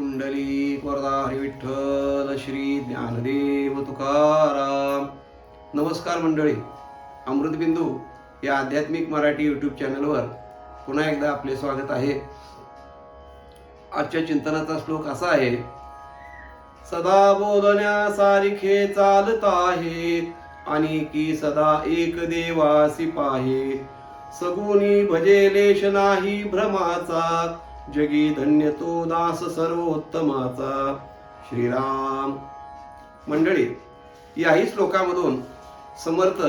कुंडली वरदा हरी विठ्ठल श्री ज्ञानदेव तुकाराम. नमस्कार मंडळी. अमृतबिंदू या आध्यात्मिक मराठी यूट्यूब चॅनलवर पुन्हा एकदा आपले स्वागत आहे. आजच्या चिंतनाचा श्लोक असा आहे सदा बोलण्यासारखे चालत आहे आणि की सदा एक देवासी पाहे. सगुणी भजेलेश नाही भ्रमाचा जगी धन्य तो दास सर्वोत्तमाचा. श्रीराम. मंडळी याही श्लोकामधून समर्थ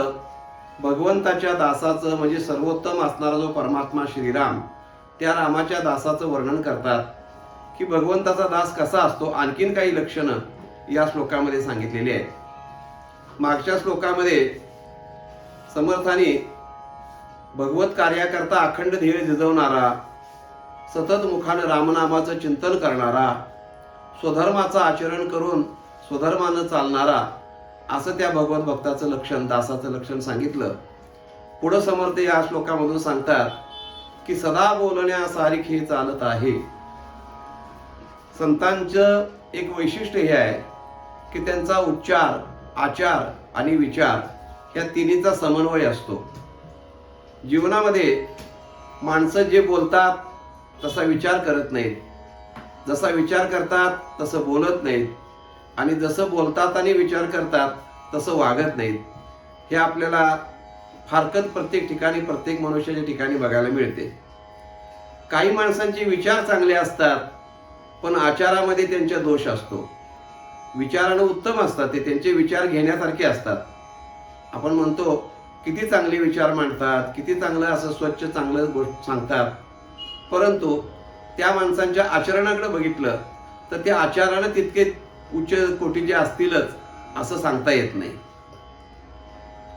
भगवंताच्या दासाचं म्हणजे सर्वोत्तम असणारा जो परमात्मा श्रीराम त्या रामाच्या दासाचं वर्णन करतात. की भगवंताचा दास कसा असतो आणखीन काही लक्षणं या श्लोकामध्ये सांगितलेली आहेत. मागच्या श्लोकामध्ये समर्थाने भगवत कार्याकरता अखंड ध्येय झिजवणारा सतत मुखानं रामनामाचं चिंतन करणारा स्वधर्माचं आचरण करून स्वधर्मानं चालणारा असं त्या भगवत भक्ताचं लक्षण दासाचं लक्षण सांगितलं. पुढं समर्थ या श्लोकामधून सांगतात की सदा बोलण्यासारखे चालत आहे. संतांचं एक वैशिष्ट्य हे आहे की त्यांचा उच्चार आचार आणि विचार या तिन्हीचा समन्वय असतो. जीवनामध्ये माणसं जे बोलतात तसा विचार करत नाहीत. जसा विचार करतात तसं बोलत नाहीत. आणि जसं बोलतात आणि विचार करतात तसं वागत नाहीत. हे आपल्याला फारकत प्रत्येक ठिकाणी प्रत्येक मनुष्याच्या ठिकाणी बघायला मिळते. काही माणसांचे विचार चांगले असतात पण आचारामध्ये त्यांच्या दोष असतो. विचारानं उत्तम असतात ते त्यांचे विचार घेण्यासारखे असतात. आपण म्हणतो किती चांगले विचार मांडतात किती चांगलं असं स्वच्छ चांगलं गोष्ट सांगतात. परंतु त्या माणसांच्या आचरणाकडे बघितलं तर त्या आचारानं तितके उच्च कोटीचे असतीलच असं सांगता येत नाही.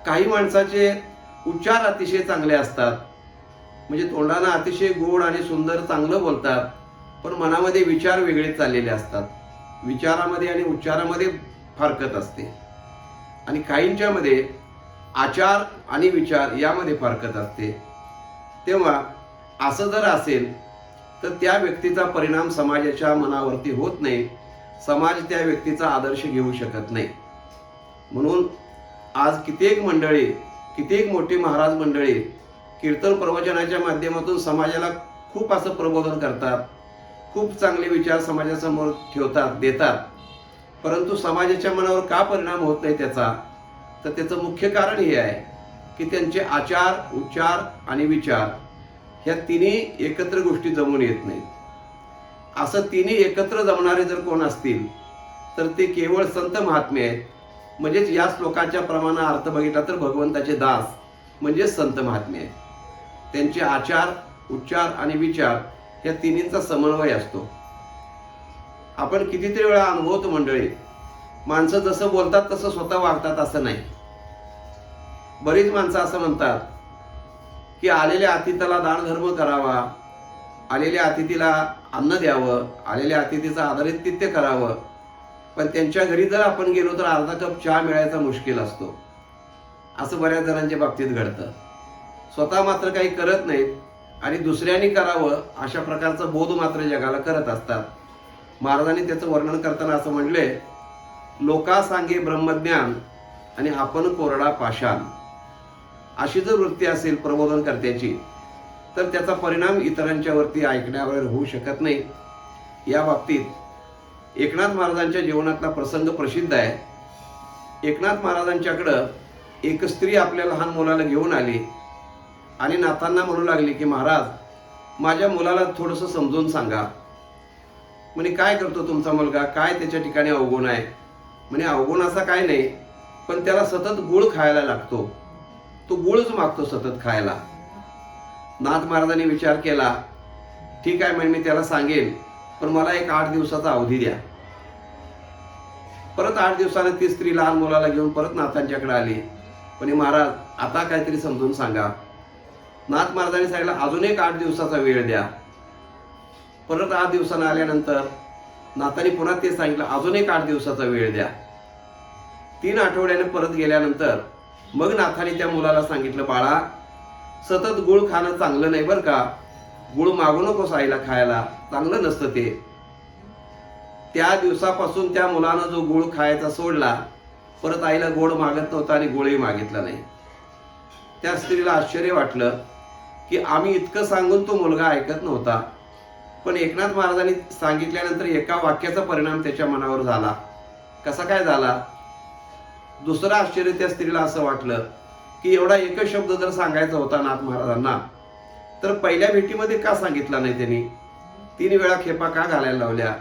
काही माणसाचे उच्चार अतिशय चांगले असतात. म्हणजे तोंडानं अतिशय गोड आणि सुंदर चांगलं बोलतात पण मनामध्ये विचार वेगळे चाललेले असतात. विचारामध्ये आणि उच्चारामध्ये फारकत असते. आणि काहींच्यामध्ये आचार आणि विचार यामध्ये फारकत असते. तेव्हा असं जर असेल तर त्या व्यक्तीचा परिणाम समाजाच्या मनावरती होत नाही. समाज त्या व्यक्तीचा आदर्श घेऊ शकत नाही. म्हणून आज कित्येक मंडळी कित्येक मोठी महाराज मंडळी कीर्तन प्रवचनाच्या माध्यमातून समाजाला खूप असं प्रबोधन करतात. खूप चांगले विचार समाजासमोर ठेवतात देतात. परंतु समाजाच्या मनावर का परिणाम होत नाही त्याचा? तर त्याचं मुख्य कारण हे आहे की त्यांचे आचार उच्चार आणि विचार ह्या तिन्ही एकत्र गोष्टी जमून येत नाहीत. असं तिन्ही एकत्र जमणारे जर कोण असतील तर ते केवळ संत महात्मे आहेत. म्हणजेच या श्लोकाच्या प्रमाणे अर्थ बघितला तर भगवंताचे दास म्हणजेच संत महात्मे आहेत. त्यांचे आचार उच्चार आणि विचार या तिन्हींचा समन्वय असतो. आपण कितीतरी वेळा अनुभवतो मंडळी माणसं जसं बोलतात तसं स्वतः वागतात असं नाही. बरीच माणसं असं म्हणतात की आलेल्या अतिथीला दानधर्म करावा आलेल्या अतिथीला अन्न द्यावं आलेल्या अतिथीचं तिथ्य करावं. पण त्यांच्या घरी जर आपण गेलो तर अर्धा कप चहा मिळायचा मुश्किल असतो. असं बऱ्याच जणांच्या बाबतीत घडतं. स्वतः मात्र काही करत नाहीत आणि दुसऱ्यांनी करावं अशा प्रकारचा बोध मात्र जगाला करत असतात. महाराजांनी त्याचं वर्णन करताना असं म्हटले लोका सांगे ब्रह्मज्ञान आणि आपण कोरडा पाषाण. अशी जर वृत्ती असेल प्रबोधनकर्त्याची तर त्याचा परिणाम इतरांच्या वरती ऐकण्यावर होऊ शकत नाही. या बाबतीत एकनाथ महाराजांच्या जीवनातला प्रसंग प्रसिद्ध आहे. एकनाथ महाराजांच्याकडं एक स्त्री आपल्या लहान मुलाला घेऊन आली आणि नाथांना म्हणू लागली की महाराज माझ्या मुलाला थोडंसं समजून सांगा. म्हणे काय करतो तुमचा मुलगा? काय त्याच्या ठिकाणी अवगुण आहे? म्हणे अवगुण असा काय नाही पण त्याला सतत गुळ खायला लागतो. तो गुळच मागतो सतत खायला. नाथ महाराजांनी विचार केला ठीक आहे म्हणजे मी त्याला सांगेन पण मला एक आठ दिवसाचा अवधी द्या. परत आठ दिवसाने ती स्त्री लहान मुलाला घेऊन परत नाथांच्याकडे आली. पण हे महाराज आता काहीतरी समजून सांगा. नाथ महाराजांनी सांगितलं अजून एक आठ दिवसाचा वेळ द्या. परत आठ दिवसानं आल्यानंतर नाथांनी पुन्हा ते सांगितलं अजून एक आठ दिवसाचा वेळ द्या. तीन आठवड्याने परत गेल्यानंतर मग नाथाने त्या मुलाला सांगितलं बाळा सतत गुळ खाणं चांगलं नाही बरं का. गुळ मागू नकोस आईला खायला. चांगलं नसतं ते. त्या दिवसापासून त्या मुलानं जो गुळ खायचा सोडला परत आईला गोड मागत नव्हता आणि गुळही मागितला नाही. त्या स्त्रीला आश्चर्य वाटलं की आम्ही इतकं सांगून तो मुलगा ऐकत नव्हता. पण एकनाथ महाराजांनी सांगितल्यानंतर एका वाक्याचा परिणाम त्याच्या मनावर झाला. कसा काय झाला? दुसरं आश्चर्य त्या स्त्रीला असं वाटलं की एवढा एकच शब्द जर सांगायचा होता नाथ महाराजांना तर पहिल्या भेटीमध्ये का सांगितला नाही त्यांनी? तीन वेळा खेपा का घालायला लावल्या?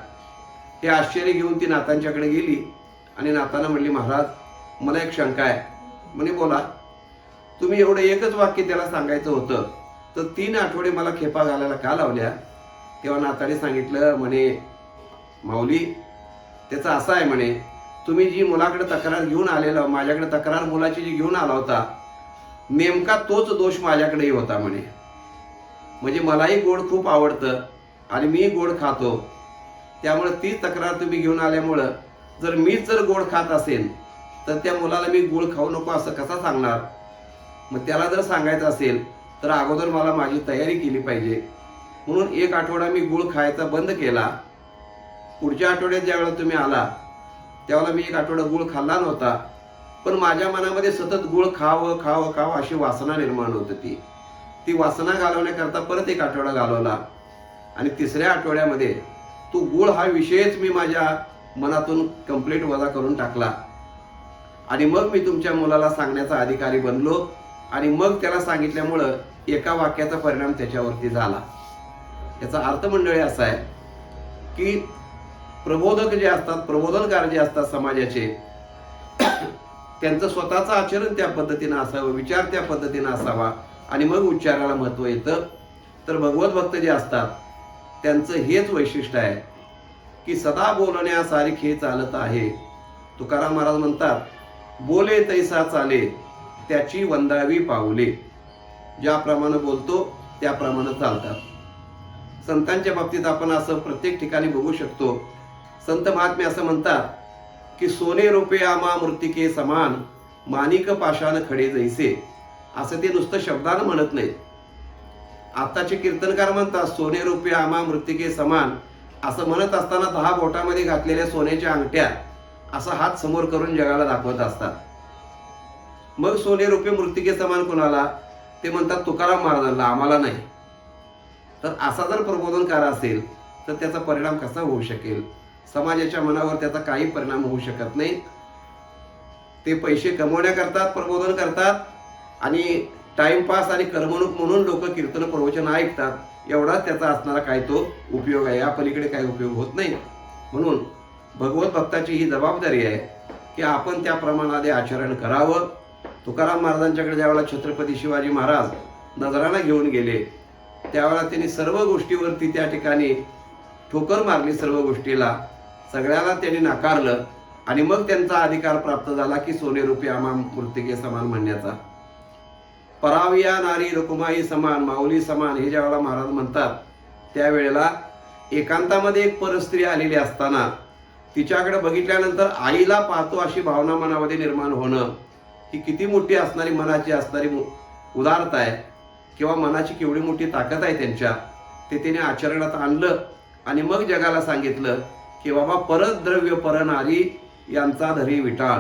हे आश्चर्य घेऊन ती नातांच्याकडे गेली आणि नाताना म्हणली महाराज मला एक शंका आहे. म्हणे बोला. तुम्ही एवढं एकच वाक्य त्याला सांगायचं होतं तर तीन आठवडे मला खेपा घालायला का लावल्या? तेव्हा नाताने सांगितलं म्हणे माऊली त्याचं असं आहे म्हणे तुम्ही जी मुलाकडे तक्रार घेऊन आलेला माझ्याकडे तक्रार मुलाची जी घेऊन आला होता नेमका तोच दोष माझ्याकडेही होता म्हणे. म्हणजे मलाही गोड खूप आवडतं आणि मी गोड खातो. त्यामुळे तीच तक्रार तुम्ही घेऊन आल्यामुळं जर मीच जर गोड खात असेल तर त्या मुलाला मी गोड खाऊ नको असं कसा सांगणार? मग त्याला जर सांगायचं असेल तर अगोदर मला माझी तयारी केली पाहिजे. म्हणून एक आठवडा मी गुळ खायचा बंद केला. पुढच्या आठवड्यात ज्यावेळेला तुम्ही आला त्यावेळेला मी एक आठवडा गुळ खाल्ला नव्हता पण माझ्या मनामध्ये सतत गुळ खावं खावं खावं अशी वासना निर्माण होत होती ती वासना घालवण्याकरता परत एक आठवडा घालवला. आणि तिसऱ्या आठवड्यामध्ये तो गुळ हा विषयच मी माझ्या मनातून कंप्लीट वजा करून टाकला. आणि मग मी तुमच्या मुलाला सांगण्याचा अधिकारी बनलो आणि मग त्याला सांगितल्यामुळं एका वाक्याचा परिणाम त्याच्यावरती झाला. याचा अर्थ मंडळी असा आहे की प्रबोधक जे असतात प्रबोधनकार जे असतात समाजाचे त्यांचं स्वतःचं आचरण त्या पद्धतीनं असावं विचार त्या पद्धतीनं असावा आणि मग उच्चाराला महत्त्व येतं. तर भगवत भक्त जे असतात त्यांचं हेच वैशिष्ट्य आहे की सदा बोलण्यासारखे चालत आहे. तुकाराम महाराज म्हणतात बोले तैसा चाले त्याची वंदावी पावले ज्याप्रमाणे बोलतो त्याप्रमाणे चालतात. संतांच्या बाबतीत आपण असं प्रत्येक ठिकाणी बघू शकतो संत महात्मे असं म्हणतात की सोने रुपे आमा मृतिके समान मानिक पाषाण खडे जैसे. असं ते नुसतं शब्दानं म्हणत नाहीत. आत्ताचे कीर्तनकार म्हणतात सोने रुपे आमा मृतिके समान असं म्हणत असताना दहा बोटामध्ये घातलेल्या सोन्याच्या अंगठ्या असा हात समोर करून जगाला दाखवत असतात. मग सोने रुपये मृतिके समान कोणाला? ते म्हणतात तुकाराम महाराजांना आम्हाला नाही. तर असा जर प्रबोधनकार असेल तर त्याचा परिणाम कसा होऊ शकेल? समाजाच्या मनावर त्याचा काही परिणाम होऊ शकत नाही. ते पैसे कमवण्याकरतात प्रबोधन करतात आणि टाइमपास आणि करमणूक म्हणून लोक कीर्तन प्रवचन ऐकतात एवढाच त्याचा असणारा काय तो उपयोग आहे. या पलीकडे काही उपयोग होत नाही. म्हणून भगवत भक्ताची ही जबाबदारी आहे की आपण त्या प्रमाणाने आचरण करावं. तुकाराम महाराजांच्याकडे ज्यावेळेला छत्रपती शिवाजी महाराज नजराला घेऊन गेले त्यावेळेला त्यांनी सर्व गोष्टीवरती त्या ठिकाणी ठोकर मारली सर्व गोष्टीला. सगळ्याला त्यांनी नाकारलं आणि मग त्यांचा अधिकार प्राप्त झाला की सोने रुपये आमा मृतिके समान म्हणण्याचा. पराविया नारी रुकुमाई समान माऊली समान हे ज्यावेळेला महाराज म्हणतात त्यावेळेला एकांतामध्ये एक परस्त्री आलेली असताना तिच्याकडे बघितल्यानंतर आईला पाहतो अशी भावना मनामध्ये निर्माण होणं. ही किती मोठी असणारी मनाची असणारी उदारता आहे. किंवा मनाची केवढी मोठी ताकद आहे त्यांच्या. ते तिने आचरणात आणलं आणि मग जगाला सांगितलं की बाबा परत द्रव्य परनारी यांचा धरी विटाळ.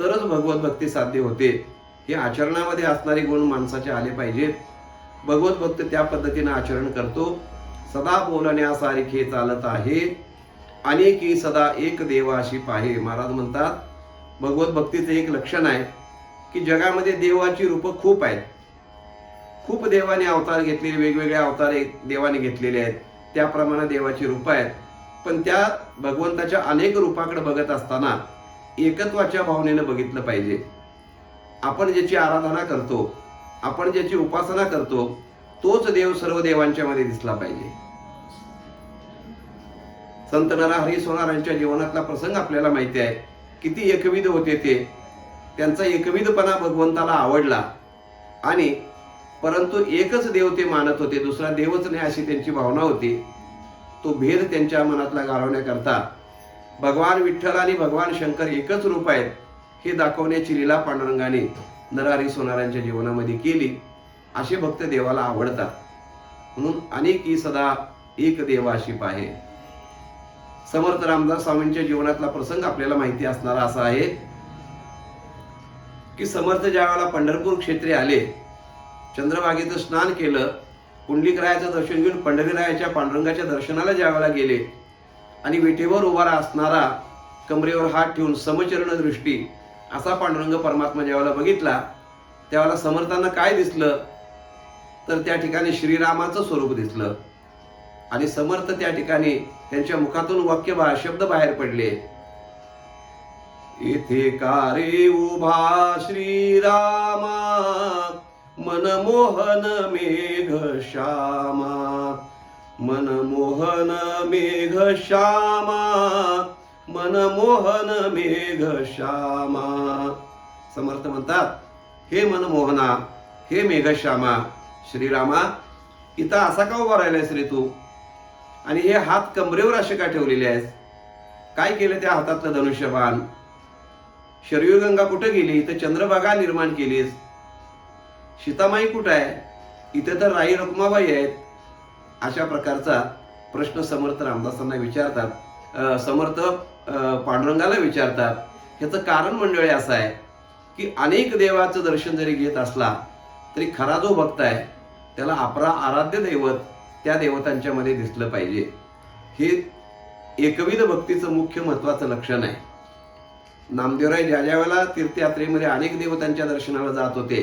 तरच भगवत भक्ती साध्य होते. हे आचरणामध्ये असणारे गुण माणसाचे आले पाहिजेत. भगवत भक्त त्या पद्धतीने आचरण करतो. सदा बोलण्यासारखे चालत आहे. अनेकी सदा एक देवाशी पाहे. महाराज म्हणतात भगवत भक्तीचं एक लक्षण आहे की जगामध्ये देवाची रूपं खूप आहेत. खूप देवाने अवतार घेतलेले वेगवेगळे अवतार देवाने घेतलेले आहेत. त्याप्रमाणे देवाची रूपं आहेत. पण त्या भगवंताच्या अनेक रूपाकडे बघत असताना एकत्वाच्या भावनेनं बघितलं पाहिजे. आपण ज्याची आराधना करतो आपण ज्याची उपासना करतो तोच देव सर्व देवांच्या मध्ये दिसला पाहिजे. संत नरहरी सोनारांच्या जीवनातला प्रसंग आपल्याला माहिती आहे किती एकविध होते ते. त्यांचा एकविधपणा भगवंताला आवडला. आणि परंतु एकच देव ते मानत होते दुसरा देवच नाही अशी त्यांची भावना होती. तो भेद त्यांच्या मनातला घालवण्याकरता भगवान विठ्ठल आणि भगवान शंकर एकच रूप आहेत हे दाखवण्याची लीला पांडुरंगाने नरहरी सोनारांच्या जीवनामध्ये केली. असे भक्त देवाला आवडतात. म्हणून अनेक ही सदा एक देवाशी पाहे. समर्थ रामदास स्वामींच्या जीवनातला प्रसंग आपल्याला माहिती असणारा असा आहे की समर्थ ज्यावेळेला पंढरपूर क्षेत्री आले चंद्रभागेचं स्नान केलं पुंडलिकरायाचं दर्शन घेऊन पंढरीरायाच्या पांडुरंगाच्या दर्शनाला ज्यावेळेला गेले. आणि विठेवर उभा असणारा कमरेवर हात ठेवून समचरण दृष्टी असा पांडुरंग परमात्मा ज्यावेळेला बघितला. त्यावेळेला समर्थांना काय दिसलं? तर त्या ठिकाणी श्रीरामाचं स्वरूप दिसलं. आणि समर्थ त्या ठिकाणी त्यांच्या मुखातून वाक्य शब्द बाहेर पडले. इथे कारे उभा श्रीरामा? मनमोहन मेघ श्यामा. मनमोहन मेघ श्यामा. मनमोहन मेघ श्यामा. समर्थ म्हणतात हे मनमोहना हे मेघश्यामा श्रीरामा इथं असा का उभा राहिलायस रे तू? आणि हे हात कमरेवर असे का ठेवलेले आहेस? काय केलं त्या हातातलं धनुष्यबाण? शरीरगंगा कुठं गेली? इथं चंद्रभागा निर्माण केलीस सीतामाई कुठं आहे? इथे तर राई रखुमाबाई आहेत. अशा प्रकारचा प्रश्न समर्थ रामदासांना विचारतात. समर्थ पांडुरंगाला विचारतात. ह्याचं कारण मंडळी असं आहे की अनेक देवाचं दर्शन जरी घेत असला तरी खरा जो भक्त आहे त्याला आपला आराध्य दैवत त्या देवतांच्या मध्ये दिसलं पाहिजे. हे एकविध भक्तीचं मुख्य महत्वाचं लक्षण आहे. नामदेवराय ज्या ज्या वेळेला तीर्थयात्रेमध्ये अनेक देवतांच्या दर्शनाला जात होते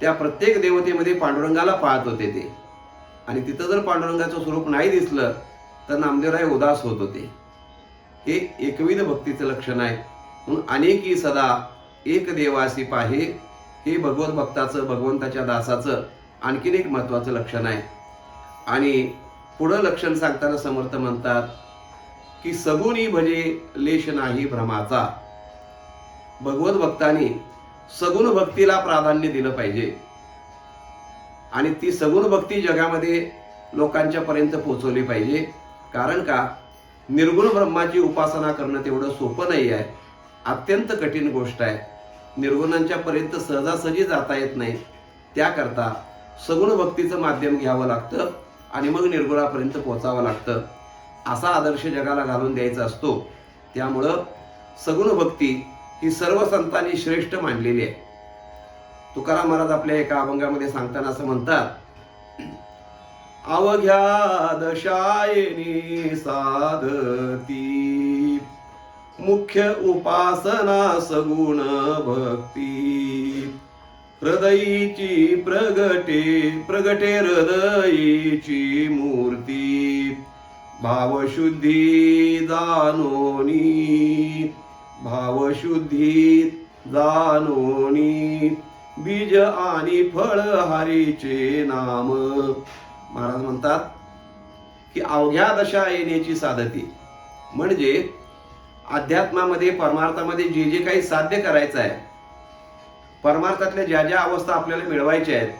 त्या प्रत्येक देवतेमध्ये पांडुरंगाला पाहत होते ते. आणि तिथं जर पांडुरंगाचं स्वरूप नाही दिसलं तर नामदेवराय उदास होत होते. हे एकविध भक्तीचं लक्षण आहे. म्हणून अनेकी सदा एक देवासी पाहे हे भगवत भक्ताचं भगवंताच्या दासाचं आणखीन एक महत्त्वाचं लक्षण आहे. आणि पुढं लक्षण सांगताना समर्थ म्हणतात की सगुणी भजे लेश नाही भ्रमाचा. भगवत भक्तांनी सगुण भक्तीला प्राधान्य दिलं पाहिजे. आणि ती सगुण भक्ती जगामध्ये लोकांच्या पर्यंत पोहोचवली पाहिजे. कारण का? निर्गुण ब्रह्माची उपासना करणं तेवढं सोपं नाही आहे. अत्यंत कठीण गोष्ट आहे. निर्गुणांच्या पर्यंत सहजासहजी जाता येत नाही. त्याकरता सगुण भक्तीचं माध्यम घ्यावं लागतं आणि मग निर्गुणापर्यंत पोचावं लागतं. असा आदर्श जगाला घालून द्यायचा असतो. त्यामुळं सगुण भक्ती ही सर्व संतांनी श्रेष्ठ मानलेली आहे. तुकाराम महाराज आपल्या एका अभंगामध्ये सांगताना असं म्हणतात अवघ्या दशायनी साधती मुख्य उपासना सगुण भक्ती. हृदयीची प्रगटे प्रगटे हृदयीची मूर्ती. भावशुद्धी जाणोनी भावशुद्धी जाणोनी बीज आणि फळ हरीचे नाम. महाराज म्हणतात की अवघ्या दशा येण्याची साधती. म्हणजे अध्यात्मामध्ये परमार्थामध्ये जे जे काही साध्य करायचं आहे परमार्थातल्या ज्या ज्या अवस्था आपल्याला मिळवायच्या आहेत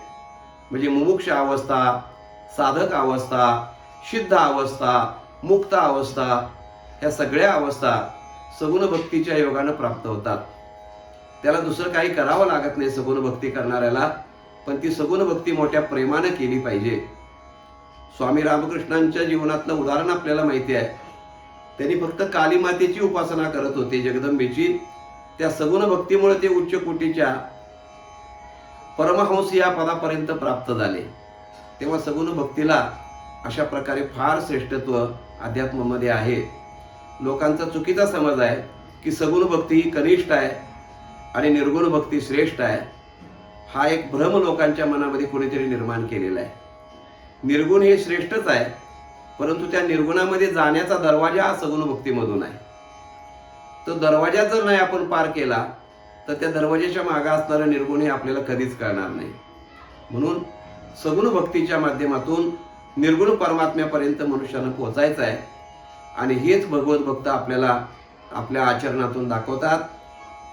म्हणजे मुमुक्ष अवस्था साधक अवस्था सिद्ध अवस्था मुक्त अवस्था ह्या सगळ्या अवस्था सगुण भक्तीच्या योगानं प्राप्त होतात. त्याला दुसरं काही करावं लागत नाही सगुण भक्ती करणाऱ्याला पण ती सगुण भक्ती मोठ्या प्रेमानं केली पाहिजे. स्वामी रामकृष्णांच्या जीवनातलं उदाहरण आपल्याला माहिती आहे. त्यांनी फक्त काली मातेची उपासना करत होते जगदंबेची. त्या सगुण भक्तीमुळे ते उच्च कोटीच्या परमहंस या पदापर्यंत प्राप्त झाले. तेव्हा सगुण भक्तीला अशा प्रकारे फार श्रेष्ठत्व अध्यात्मामध्ये आहे. लोकांचा चुकीचा समज आहे की सगुण भक्ती ही कनिष्ठ आहे आणि निर्गुण भक्ती श्रेष्ठ आहे हा एक भ्रम लोकांच्या मनामध्ये कुणीतरी निर्माण केलेला आहे. निर्गुण हे श्रेष्ठच आहे परंतु त्या निर्गुणामध्ये जाण्याचा दरवाजा हा सगुण भक्तीमधून आहे. तो दरवाजा जर नाही आपण पार केला तर त्या दरवाजाच्या मागं असणारं निर्गुण हे आपल्याला कधीच कळणार नाही. म्हणून सगुण भक्तीच्या माध्यमातून निर्गुण परमात्म्यापर्यंत मनुष्यानं पोचायचं आहे. आणि हेच भगवत भक्त आपल्याला आपल्या आचरणातून दाखवतात.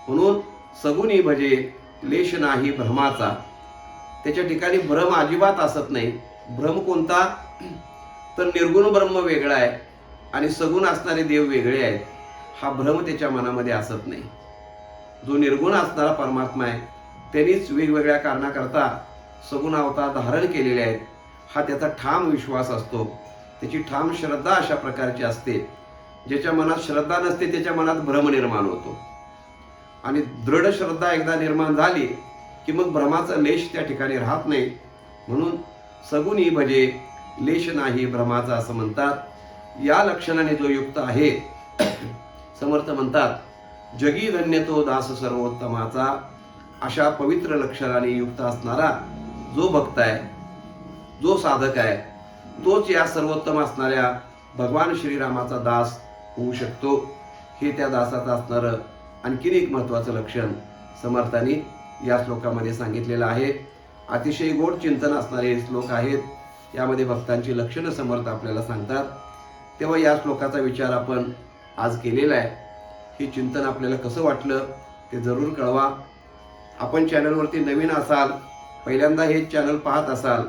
म्हणून सगुणी भजे लेश नाही भ्रमाचा. त्याच्या ठिकाणी भ्रम अजिबात असत नाही. भ्रम कोणता? तर निर्गुण ब्रह्म वेगळा आहे आणि सगुण असणारे देव वेगळे आहेत. हा भ्रम त्याच्या मनामध्ये असत नाही. जो निर्गुण असणारा परमात्मा आहे त्यांनीच वेगवेगळ्या कारणाकरता सगुण अवतार धारण केलेले आहेत. हा त्याचा ठाम विश्वास असतो. त्याची ठाम श्रद्धा अशा प्रकारची असते ज्याच्या मनात श्रद्धा नसते त्याच्या मनात भ्रम निर्माण होतो. आणि दृढ श्रद्धा एकदा निर्माण झाली की मग भ्रमाचा लेश त्या ठिकाणी राहत नाही. म्हणून सगुनी भजे लेश नाही भ्रमाचा असं म्हणतात. या लक्षणाने जो युक्त आहे समर्थ म्हणतात जगी धन्य तो दास सर्वोत्तमाचा. अशा पवित्र लक्षणाने युक्त असणारा जो भक्त आहे जो साधक आहे तोच या सर्वोत्तम असणाऱ्या भगवान श्रीरामाचा दास होऊ शकतो. हे त्या दासाचं असणारं आणखीन एक महत्त्वाचं लक्षण समर्थांनी या श्लोकामध्ये सांगितलेलं आहे. अतिशय गोड चिंतन असणारे हे श्लोक आहेत. यामध्ये भक्तांची लक्षणं समर्थ आपल्याला सांगतात. तेव्हा या श्लोकाचा विचार आपण आज केलेला आहे. हे चिंतन आपल्याला कसं वाटलं ते जरूर कळवा. आपण चॅनलवरती नवीन असाल पहिल्यांदा हे चॅनल पाहत असाल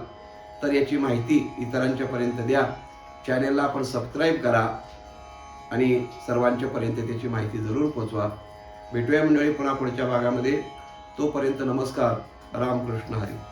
तर याची माहिती इतरांच्या पर्यंत द्या चॅनलला आपण सबस्क्राईब करा आणि सर्वांच्या पर्यंत त्याची माहिती जरूर पोचवा. भेटूया मंडळी पुन्हा पुढच्या भागामध्ये. तोपर्यंत नमस्कार. रामकृष्ण हरी.